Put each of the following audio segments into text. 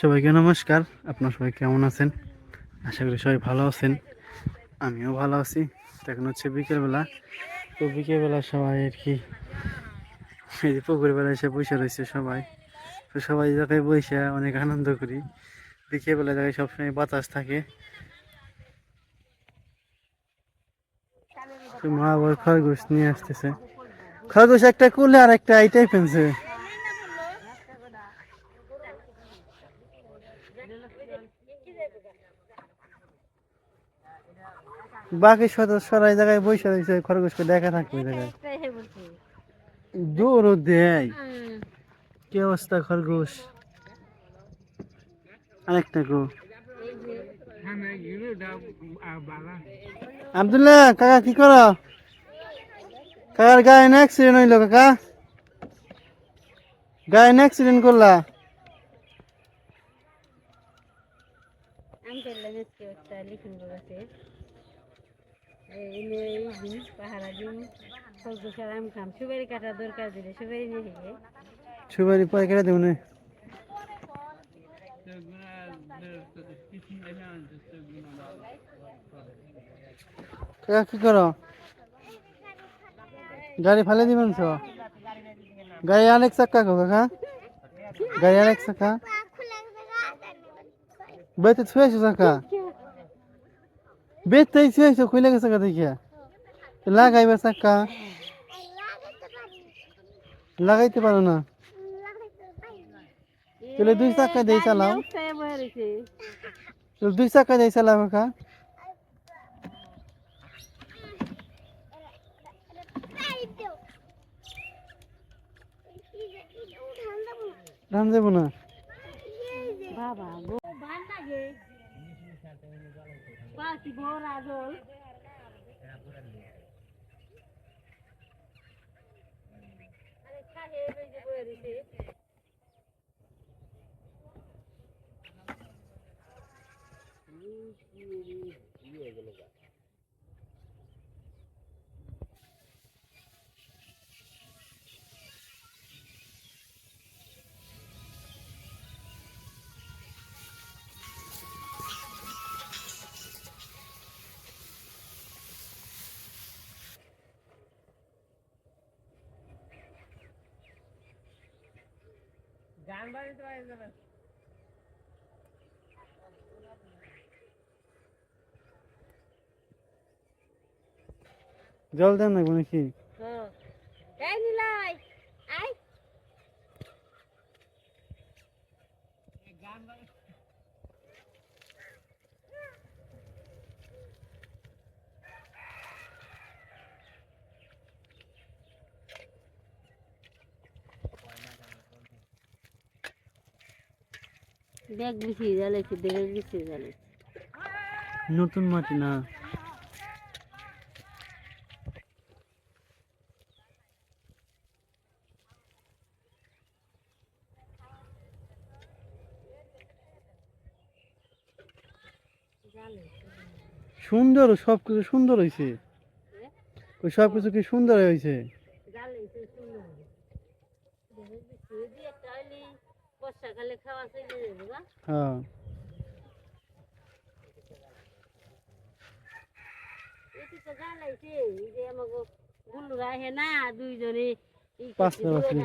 সবাইকে নমস্কার। আপনার সবাই কেমন আছেন? আশা করি সবাই ভালো আছেন। আমিও ভালো আছি। এখন হচ্ছে বিকেলবেলা তো বিকেলবেলা সবাই আর কি, এই যে পুকুর বেলা এসে বসে রয়েছে সবাই। তো সবাই জায়গায় বসে অনেক আনন্দ করি। বিকেলবেলা জায়গায় সবসময় বাতাস থাকে। মা আবার খরগোশ নিয়ে আসতেছে। খরগোশ একটা কুলে আর একটা এইটাই পেনছে বাকি সদস্যরা এই জায়গায় বসে রয়েছে খরগোশকে দেখা থাকবে জায়গায়। দেয়। কি অবস্থা খরগোশ? আরেকটা গো আবদুল্লাহ কাকা কি করো? কাকার গায়ে না অ্যাক্সিডেন্ট হইল কাকা? গায়ে না অ্যাক্সিডেন্ট করলা? আম এই দিন পাহারা দিন খরগোশের আম খাম সুপারি কাটার দরকার দিলে সুপারি নিয়ে গিয়ে সুপারি পরে কেটে দেবো না। কি করো? গাড়ি ফেলে দিবেন তো? গাড়ি অনেক চাক্কা গো কাকা। গাড়ি অনেক চাক্কা বেতে ছুঁয়েছো চাক্কা বেতেই ছুঁয়েছো খুলে গেছে কা দেখিয়া লাগাইবে চাক্কা লাগাইতে পারো না তাহলে দুই চাক্কা দিয়ে চালাও উৎসাহে বয়ে রয়েছে তাহলে দুই চাক্কা দিয়ে চালাও কাকা ধান দেবো না বাবা গো পাখি ভরা জল। আরে খাহে জল দেন না নাকি হ্যাঁ এই নিলাই আই ব্যাগ বিছিয়ে জ্বালাইছে ব্যাগ বিছিয়ে জ্বালাইছে নতুন মাটি না? সুন্দর সব কিছু সুন্দর হয়েছে ওই সব কিছু কি সুন্দর হয়েছে জ্বালাইছে সুন্দর ব্যাগ বিছিয়ে দিয়ে একটা হইলে বর্ষাকালে খাওয়া চলে যাবে হ্যাঁ। এটি তো এই যে গুলুরা হে না দুইজনে পাঁচটা বাছুর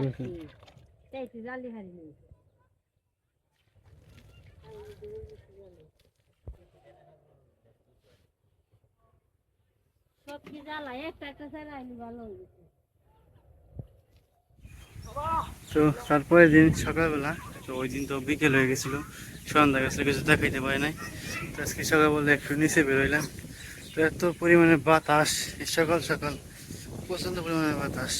সব কি জ্বালাই? একটা একটা জ্বালাইনি ভালো হয়ে গেছে। তো তারপরে দিন সকালবেলা তো ওই দিন তো বিকেল হয়ে গেছিল, সন্ধ্যা গেছে, কিছু দেখাইতে পারে নাই। তো আজকে সকালবেলা একটু নিচে বেরোইলাম। তো এত পরিমাণে বাতাস সকাল সকাল প্রচণ্ড পরিমাণে বাতাস।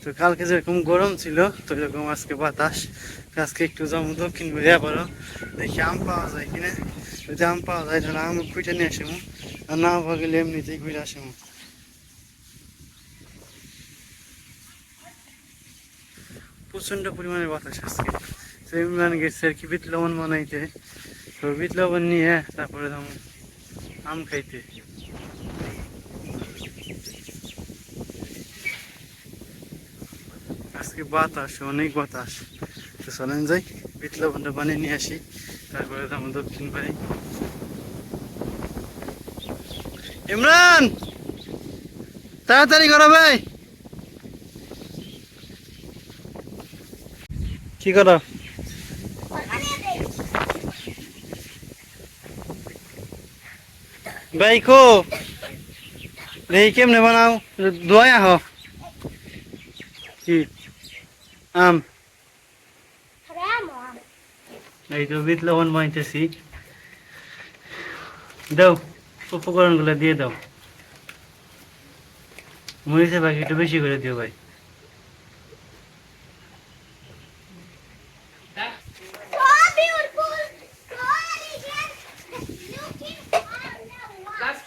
তো কালকে যেরকম গরম ছিল তো এরকম আজকে বাতাস। আজকে একটু যাব দক্ষিণ বেরিয়ে পারো দেখি আম পাওয়া যায় কিনা। যদি আম পাওয়া যায় তাহলে আম খুঁজে নিয়ে আসব আর না পাওয়া গেলে এমনিতেই ঘুরে আসব প্রচণ্ড পরিমাণে বাতাস আজকে। তো ইমরান গেছে, আর কি বিট লবণ বানাইতে। তো বিট লবণ নিয়ে তারপরে আম খাইতে। আজকে বাতাস, অনেক বাতাস। তো চলেন যাই বিপ্লবনটা বানিয়ে নিয়ে আসি। তারপরে আমার দক্ষিণ বাড়ি ইমরান! তাড়াতাড়ি করো ভাই। কি করো? ভাই কো দেখি কেমনে বানাও। দোয়াই আহ। কি? আম। এই তো বিট লবণ বানাইতেছি। দাও, উপকরণগুলো দিয়ে দাও। মরিচের বাকি একটু বেশি করে দিও ভাই।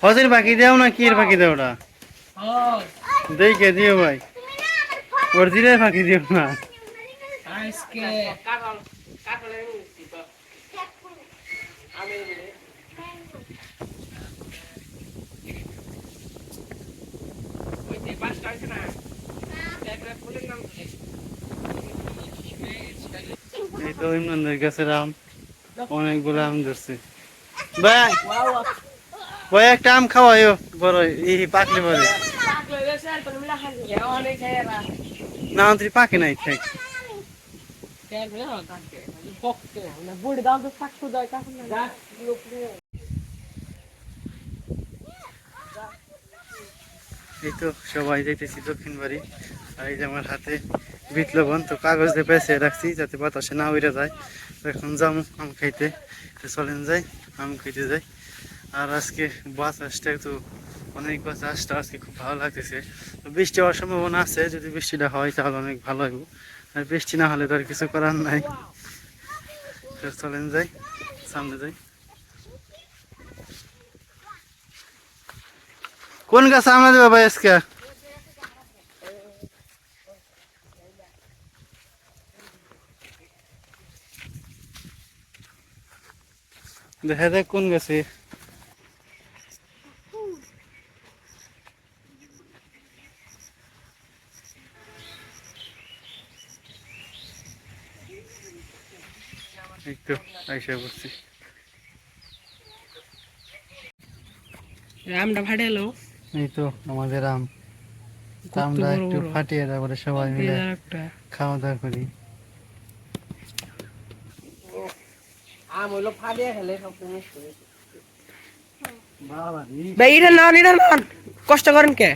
হজের বাকি দাও না কি এর বাকি দাও ওটা দেখে দিও ভাই। অরিজিনাল বাকি দিও না। এই তো ইমরানদের গাছের আম অনেকগুলো আম ধরছে। ভাই ভাই একটা আম খাওয়াইও, বড় এই পাকলে পরে না তুই পাকে নাই থাক এই তো সবাই যাইতেছি দক্ষিণ বাড়ি। আর এই যে আমার হাতে বিট লবণ তো কাগজ দিয়ে পেঁচে রাখছি যাতে বাতাসে না উড়ে যায়। এখন যাব আম খাইতে। চলেন যাই, আম খাইতে যাই। আর আজকে বাস আসতে একটু অনেক বাতাসটা আজকে খুব ভালো লাগতেছে। বৃষ্টি হওয়ার সম্ভাবনা আছে, যদি বৃষ্টিটা হয় তাহলে অনেক ভালো হবে আর বৃষ্টি না হলে তো আর কিছু করার নাই। তো চলেন যাই, সামনে যাই। কোন গাছ আমরা দেবে ভাই আজকে? দেখা যাক কোন গাছে। এই তো আইসা করছি আমটা ফাটালো। এই তো আমাদের আম আমরা একটু ফাটিয়ে তারপরে সবাই মিলে খাওয়া দাওয়া করি। আম হইল ফাটিয়ে খেলে সব মিস ভাই এটা না এটা না কষ্ট করেন কে?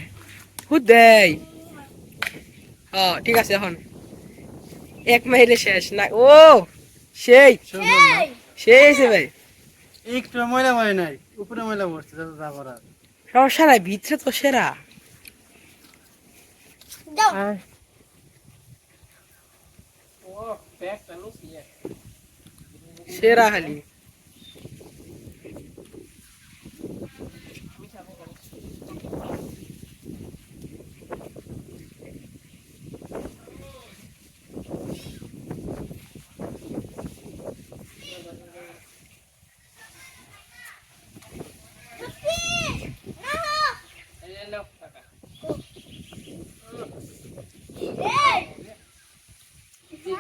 হুদ ঠিক আছে এখন। এক মাইলে শেষ। না ও! সেই। সেই। আছে ভাই। একটু ময়লা হয় নাই উপরে ময়লা পড়ছে যত যা করার। সব সারা ভিতরে তো সেরা। সেরা খালি।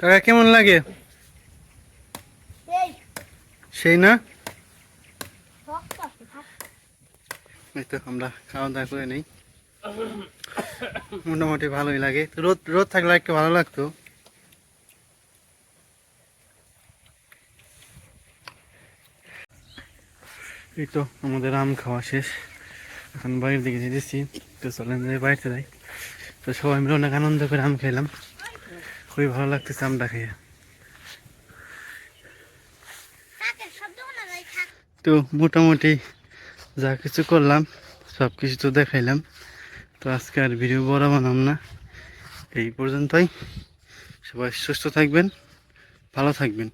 কাকা কেমন লাগে? সেই না? এই তো আমরা খাওয়া দাওয়া করে নেই। মোটামুটি ভালোই লাগে। রোদ রোদ থাকলে একটু ভালো লাগতো। এই তো আমাদের আম খাওয়া শেষ। এখন বাড়ির দিকে যেতেছি তো চলেন যাই বাড়িতে যাই। তো সবাই মিলে অনেক আনন্দ করে আম খেলাম খুবই ভালো লাগতেছে আমটা খেয়ে। তো মোটামুটি যা কিছু করলাম, সব কিছু তো দেখাইলাম। তো আজকে আর ভিডিও বড় বানাম না। এই পর্যন্তই। সবাই সুস্থ থাকবেন, ভালো থাকবেন।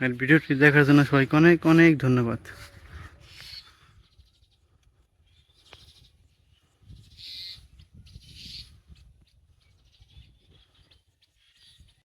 আর ভিডিওটি দেখার জন্য সবাইকে অনেক অনেক ধন্যবাদ।